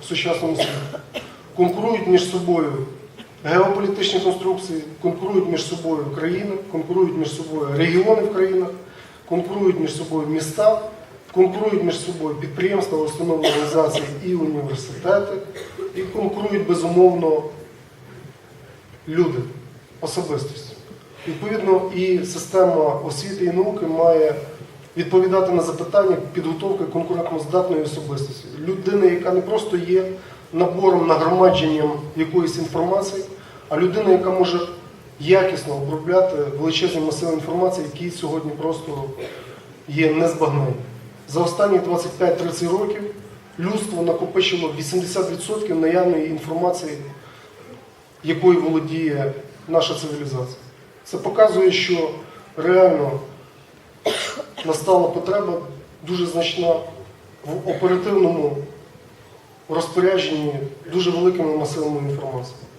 в сучасному світі. Конкурують між собою геополітичні конструкції, конкурують між собою країни, конкурують між собою регіони в країнах, конкурують між собою міста, конкурують між собою підприємства, установи організації і університети, і конкурують безумовно люди, особистості. Відповідно, і система освіти і науки має відповідати на запитання підготовки конкурентноздатної особистості. Людини, яка не просто є набором, нагромадженням якоїсь інформації, а людина, яка може якісно обробляти величезні масиви інформації, які сьогодні просто є незбагнені. За останні 25-30 років людство накопичило 80% наявної інформації, якою володіє наша цивілізація. Це показує, що реально настала потреба дуже значна в оперативному розпорядженні дуже великими масивами інформації.